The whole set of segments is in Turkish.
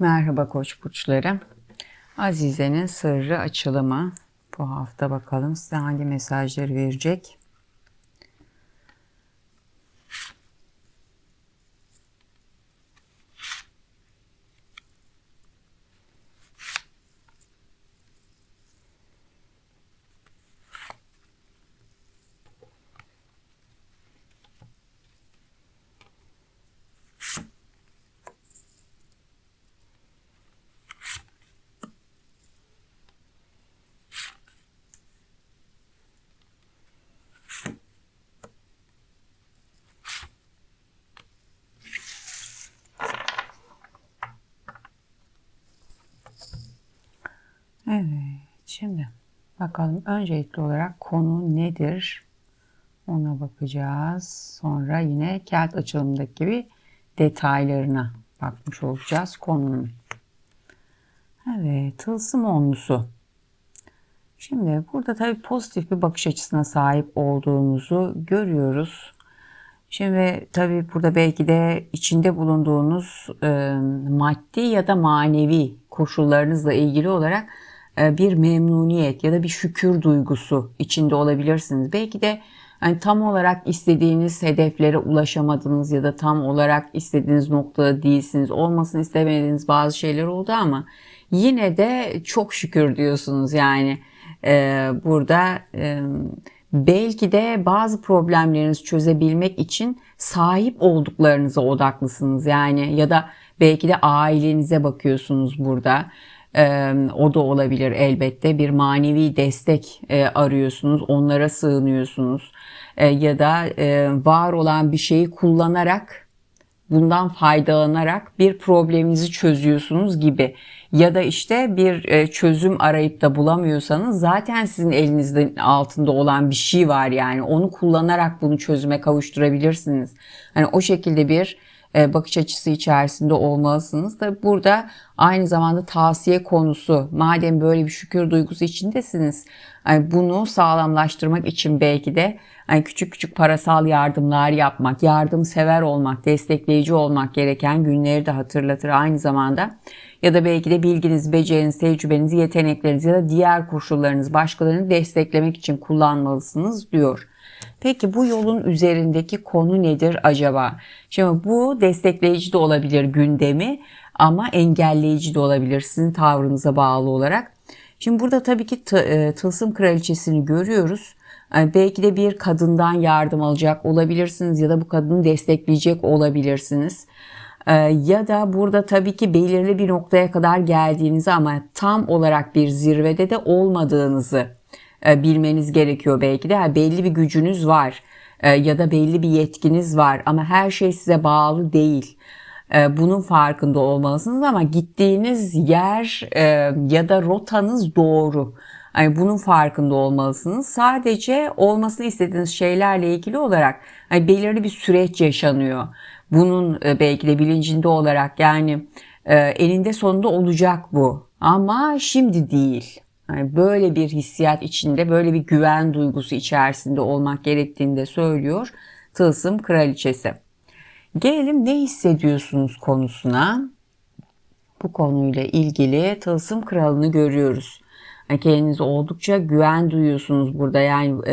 Merhaba koç burçları. Azize'nin sırrı açılımı. Bu hafta bakalım size hangi mesajları verecek. Evet, şimdi bakalım öncelikli olarak konu nedir? Ona bakacağız. Sonra yine kağıt açılımındaki gibi detaylarına bakmış olacağız konunun. Evet, tılsım onlusu. Şimdi burada tabii pozitif bir bakış açısına sahip olduğunuzu görüyoruz. Şimdi tabii burada belki de içinde bulunduğunuz e, maddi ya da manevi koşullarınızla ilgili olarak bir memnuniyet ya da bir şükür duygusu içinde olabilirsiniz. Belki de yani tam olarak istediğiniz hedeflere ulaşamadınız ya da tam olarak istediğiniz noktada değilsiniz. Olmasını istemediğiniz bazı şeyler oldu ama yine de çok şükür diyorsunuz yani e, burada e, belki de bazı problemlerinizi çözebilmek için sahip olduklarınıza odaklısınız yani ya da belki de ailenize bakıyorsunuz burada o da olabilir elbette. Bir manevi destek arıyorsunuz, onlara sığınıyorsunuz ya da var olan bir şeyi kullanarak bundan faydalanarak bir probleminizi çözüyorsunuz gibi ya da işte bir çözüm arayıp da bulamıyorsanız zaten sizin elinizde altında olan bir şey var yani onu kullanarak bunu çözüme kavuşturabilirsiniz. Hani o şekilde bir bakış açısı içerisinde olmalısınız. Da burada aynı zamanda tavsiye konusu. Madem böyle bir şükür duygusu içindesiniz, yani bunu sağlamlaştırmak için belki de yani küçük küçük parasal yardımlar yapmak, yardımsever olmak, destekleyici olmak gereken günleri de hatırlatır aynı zamanda. Ya da belki de bilginiz, beceriniz, tecrübeniz, yetenekleriniz ya da diğer koşullarınız başkalarını desteklemek için kullanmalısınız diyor. Peki bu yolun üzerindeki konu nedir acaba? Şimdi bu destekleyici de olabilir gündemi ama engelleyici de olabilir sizin tavrınıza bağlı olarak. Şimdi burada tabii ki e, tılsım kraliçesini görüyoruz. Yani belki de bir kadından yardım alacak olabilirsiniz ya da bu kadını destekleyecek olabilirsiniz. E, ya da burada tabii ki belirli bir noktaya kadar geldiğinizi ama tam olarak bir zirvede de olmadığınızı e, bilmeniz gerekiyor belki de. Yani belli bir gücünüz var e, ya da belli bir yetkiniz var ama her şey size bağlı değil. E, bunun farkında olmalısınız ama gittiğiniz yer ya da rotanız doğru. Yani bunun farkında olmalısınız. Sadece olmasını istediğiniz şeylerle ilgili olarak yani belirli bir süreç yaşanıyor. Bunun belki de bilincinde olarak yani elinde sonunda olacak bu. Ama şimdi değil. Yani böyle bir hissiyat içinde, böyle bir güven duygusu içerisinde olmak gerektiğini de söylüyor Tılsım Kraliçesi. Gelelim ne hissediyorsunuz konusuna. Bu konuyla ilgili Tılsım Kralı'nı görüyoruz. Kendinize oldukça güven duyuyorsunuz burada. Yani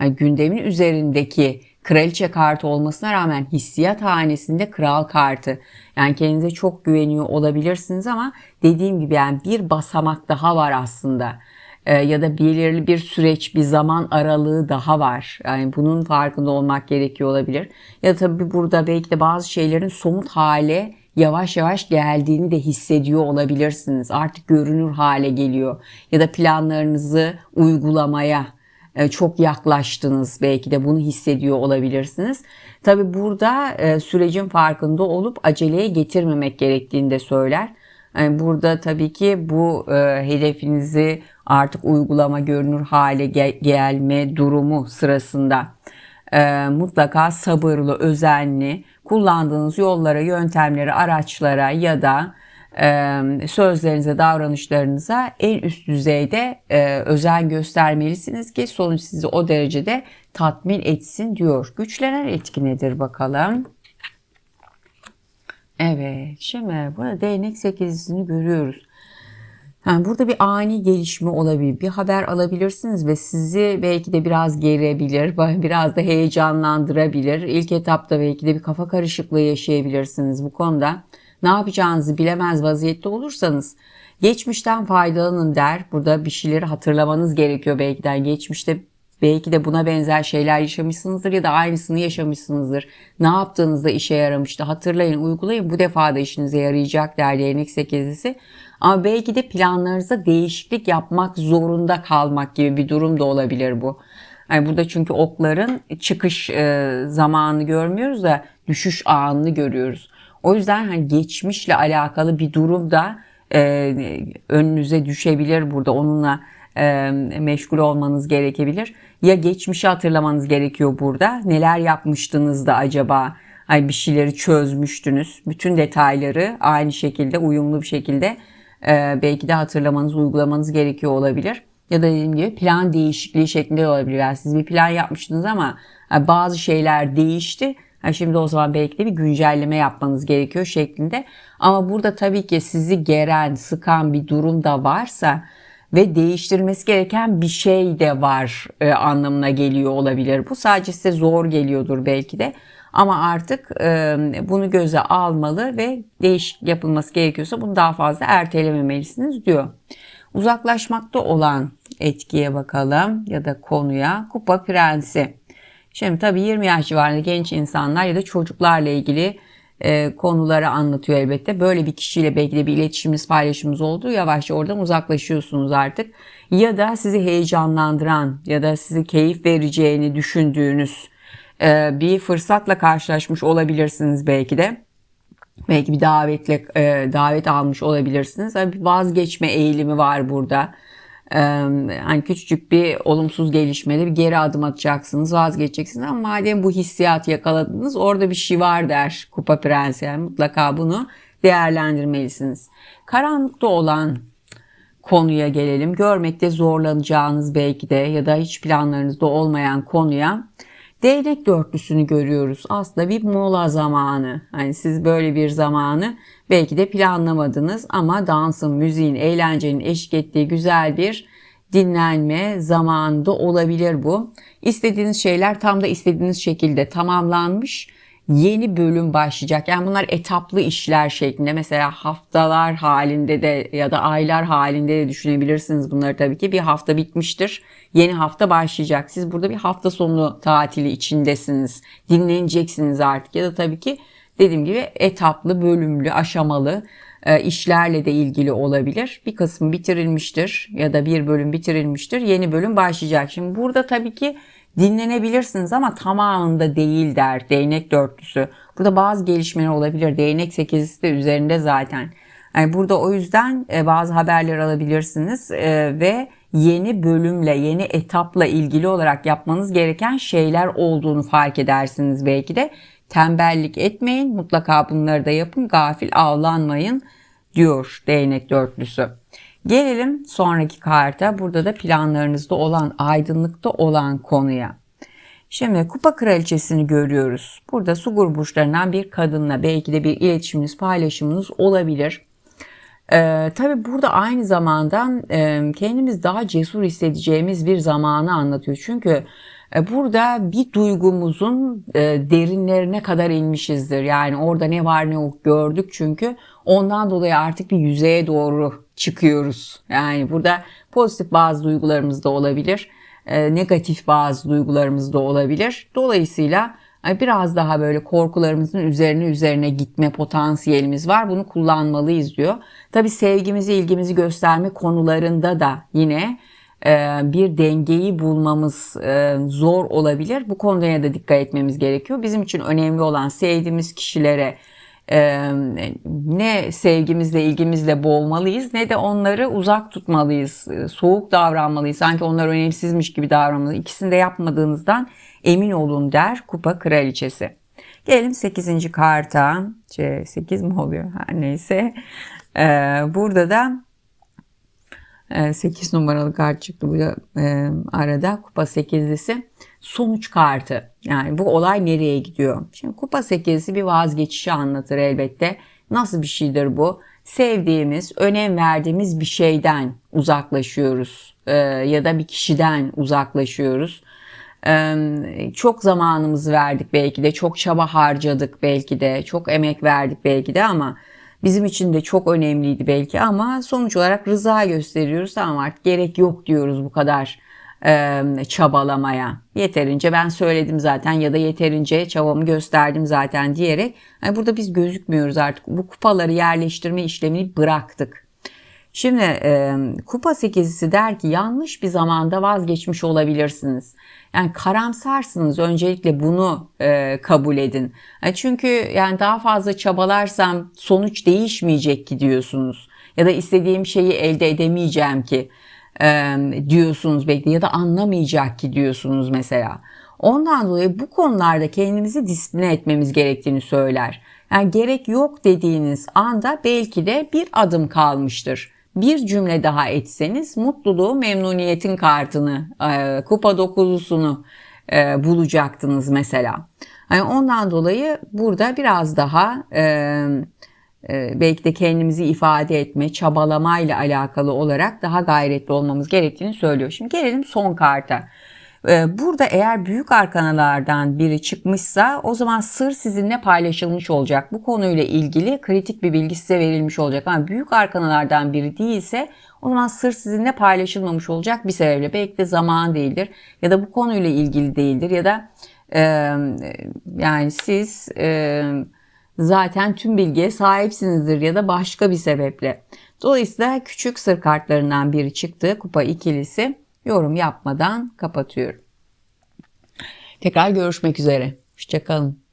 e, gündemin üzerindeki kraliçe kartı olmasına rağmen hissiyat hanesinde kral kartı. Yani kendinize çok güveniyor olabilirsiniz ama dediğim gibi yani bir basamak daha var aslında. Ee, ya da belirli bir süreç, bir zaman aralığı daha var. Yani bunun farkında olmak gerekiyor olabilir. Ya da tabii burada belki de bazı şeylerin somut hale yavaş yavaş geldiğini de hissediyor olabilirsiniz. Artık görünür hale geliyor. Ya da planlarınızı uygulamaya e, çok yaklaştınız belki de bunu hissediyor olabilirsiniz. Tabi burada e, sürecin farkında olup aceleye getirmemek gerektiğini de söyler. Yani burada tabii ki bu e, hedefinizi artık uygulama görünür hale gelme durumu sırasında mutlaka sabırlı, özenli kullandığınız yollara, yöntemlere, araçlara ya da sözlerinize, davranışlarınıza en üst düzeyde özen göstermelisiniz ki sonuç sizi o derecede tatmin etsin diyor. Güçlenen etki nedir bakalım? Evet, şimdi burada değnek sekizlisini görüyoruz. Yani burada bir ani gelişme olabilir. Bir haber alabilirsiniz ve sizi belki de biraz gerebilir, biraz da heyecanlandırabilir. İlk etapta belki de bir kafa karışıklığı yaşayabilirsiniz bu konuda. Ne yapacağınızı bilemez vaziyette olursanız geçmişten faydalanın der. Burada bir şeyleri hatırlamanız gerekiyor belki de. Geçmişte Belki de buna benzer şeyler yaşamışsınızdır ya da aynısını yaşamışsınızdır. Ne yaptığınızda işe yaramıştı hatırlayın, uygulayın. Bu defa da işinize yarayacak der değnek sekizlisi. Ama belki de planlarınızda değişiklik yapmak zorunda kalmak gibi bir durum da olabilir bu. Yani burada çünkü okların çıkış e, zamanını görmüyoruz da düşüş anını görüyoruz. O yüzden hani geçmişle alakalı bir durum da e, önünüze düşebilir burada. Onunla e, meşgul olmanız gerekebilir. Ya geçmişi hatırlamanız gerekiyor burada. Neler yapmıştınız da acaba? Ay bir şeyleri çözmüştünüz. Bütün detayları aynı şekilde uyumlu bir şekilde e, belki de hatırlamanız, uygulamanız gerekiyor olabilir. Ya da dediğim gibi plan değişikliği şeklinde olabilir. Yani siz bir plan yapmıştınız ama e, bazı şeyler değişti. Yani şimdi o zaman belki de bir güncelleme yapmanız gerekiyor şeklinde. Ama burada tabii ki sizi geren, sıkan bir durum da varsa ve değiştirmesi gereken bir şey de var e, anlamına geliyor olabilir. Bu sadece size zor geliyordur belki de. Ama artık e, bunu göze almalı ve değişik yapılması gerekiyorsa bunu daha fazla ertelememelisiniz diyor. Uzaklaşmakta olan etkiye bakalım ya da konuya kupa prensi. Şimdi tabii 20 yaş civarında genç insanlar ya da çocuklarla ilgili e, konuları anlatıyor elbette. Böyle bir kişiyle belki de bir iletişimimiz, paylaşımımız oldu. Yavaşça oradan uzaklaşıyorsunuz artık. Ya da sizi heyecanlandıran ya da sizi keyif vereceğini düşündüğünüz e, bir fırsatla karşılaşmış olabilirsiniz belki de. Belki bir davetle e, davet almış olabilirsiniz. Bir vazgeçme eğilimi var burada hani küçücük bir olumsuz gelişmede bir geri adım atacaksınız, vazgeçeceksiniz ama madem bu hissiyatı yakaladınız orada bir şey var der Kupa Prensi. Yani mutlaka bunu değerlendirmelisiniz. Karanlıkta olan konuya gelelim. Görmekte zorlanacağınız belki de ya da hiç planlarınızda olmayan konuya Değnek dörtlüsünü görüyoruz. Aslında bir mola zamanı. Hani siz böyle bir zamanı belki de planlamadınız ama dansın, müziğin, eğlencenin eşlik ettiği güzel bir dinlenme zamanında olabilir bu. İstediğiniz şeyler tam da istediğiniz şekilde tamamlanmış yeni bölüm başlayacak. Yani bunlar etaplı işler şeklinde mesela haftalar halinde de ya da aylar halinde de düşünebilirsiniz bunları tabii ki. Bir hafta bitmiştir. Yeni hafta başlayacak. Siz burada bir hafta sonu tatili içindesiniz. Dinleneceksiniz artık ya da tabii ki dediğim gibi etaplı, bölümlü, aşamalı e, işlerle de ilgili olabilir. Bir kısmı bitirilmiştir ya da bir bölüm bitirilmiştir. Yeni bölüm başlayacak. Şimdi burada tabii ki dinlenebilirsiniz ama tamamında değil der değnek dörtlüsü. Burada bazı gelişmeler olabilir. Değnek sekizlisi de üzerinde zaten. Yani burada o yüzden e, bazı haberler alabilirsiniz e, ve yeni bölümle, yeni etapla ilgili olarak yapmanız gereken şeyler olduğunu fark edersiniz belki de. Tembellik etmeyin, mutlaka bunları da yapın, gafil avlanmayın diyor değnek dörtlüsü. Gelelim sonraki karta. Burada da planlarınızda olan, aydınlıkta olan konuya. Şimdi kupa kraliçesini görüyoruz. Burada su burçlarından bir kadınla belki de bir iletişiminiz, paylaşımınız olabilir. Ee, tabii burada aynı zamanda e, kendimiz daha cesur hissedeceğimiz bir zamanı anlatıyor. Çünkü e, burada bir duygumuzun e, derinlerine kadar inmişizdir. Yani orada ne var ne yok gördük çünkü ondan dolayı artık bir yüzeye doğru çıkıyoruz. Yani burada pozitif bazı duygularımız da olabilir. E, negatif bazı duygularımız da olabilir. Dolayısıyla biraz daha böyle korkularımızın üzerine üzerine gitme potansiyelimiz var. Bunu kullanmalıyız diyor. Tabi sevgimizi, ilgimizi gösterme konularında da yine e, bir dengeyi bulmamız e, zor olabilir. Bu konuda da dikkat etmemiz gerekiyor. Bizim için önemli olan sevdiğimiz kişilere e, ne sevgimizle ilgimizle boğmalıyız ne de onları uzak tutmalıyız. Soğuk davranmalıyız. Sanki onlar önemsizmiş gibi davranmalıyız. İkisini de yapmadığınızdan emin olun der kupa kraliçesi. Gelelim 8. karta. Şey, 8 mi oluyor? Her neyse. Ee, burada da 8 e, numaralı kart çıktı bu arada. Kupa 8'lisi. Sonuç kartı. Yani bu olay nereye gidiyor? Şimdi kupa sekizisi bir vazgeçişi anlatır elbette. Nasıl bir şeydir bu? Sevdiğimiz, önem verdiğimiz bir şeyden uzaklaşıyoruz Ee, ya da bir kişiden uzaklaşıyoruz. Ee, çok zamanımızı verdik belki de, çok çaba harcadık belki de, çok emek verdik belki de ama bizim için de çok önemliydi belki ama sonuç olarak rıza gösteriyoruz. Tamam artık gerek yok diyoruz bu kadar e, çabalamaya. Yeterince ben söyledim zaten ya da yeterince çabamı gösterdim zaten diyerek yani burada biz gözükmüyoruz artık. Bu kupaları yerleştirme işlemini bıraktık. Şimdi e, kupa sekizisi der ki yanlış bir zamanda vazgeçmiş olabilirsiniz. Yani karamsarsınız öncelikle bunu e, kabul edin. Yani çünkü yani daha fazla çabalarsam sonuç değişmeyecek ki diyorsunuz. Ya da istediğim şeyi elde edemeyeceğim ki e, diyorsunuz belki ya da anlamayacak ki diyorsunuz mesela. Ondan dolayı bu konularda kendimizi disipline etmemiz gerektiğini söyler. Yani gerek yok dediğiniz anda belki de bir adım kalmıştır. Bir cümle daha etseniz mutluluğu, memnuniyetin kartını, e, kupa dokuzusunu e, bulacaktınız mesela. Yani ondan dolayı burada biraz daha e, belki de kendimizi ifade etme, çabalamayla alakalı olarak daha gayretli olmamız gerektiğini söylüyor. Şimdi gelelim son karta. E, burada eğer büyük arkanalardan biri çıkmışsa o zaman sır sizinle paylaşılmış olacak. Bu konuyla ilgili kritik bir bilgi size verilmiş olacak. Ama büyük arkanalardan biri değilse o zaman sır sizinle paylaşılmamış olacak bir sebeple. Belki de zaman değildir ya da bu konuyla ilgili değildir ya da e, yani siz e, zaten tüm bilgiye sahipsinizdir ya da başka bir sebeple. Dolayısıyla küçük sır kartlarından biri çıktı. Kupa ikilisi yorum yapmadan kapatıyorum. Tekrar görüşmek üzere. Hoşçakalın.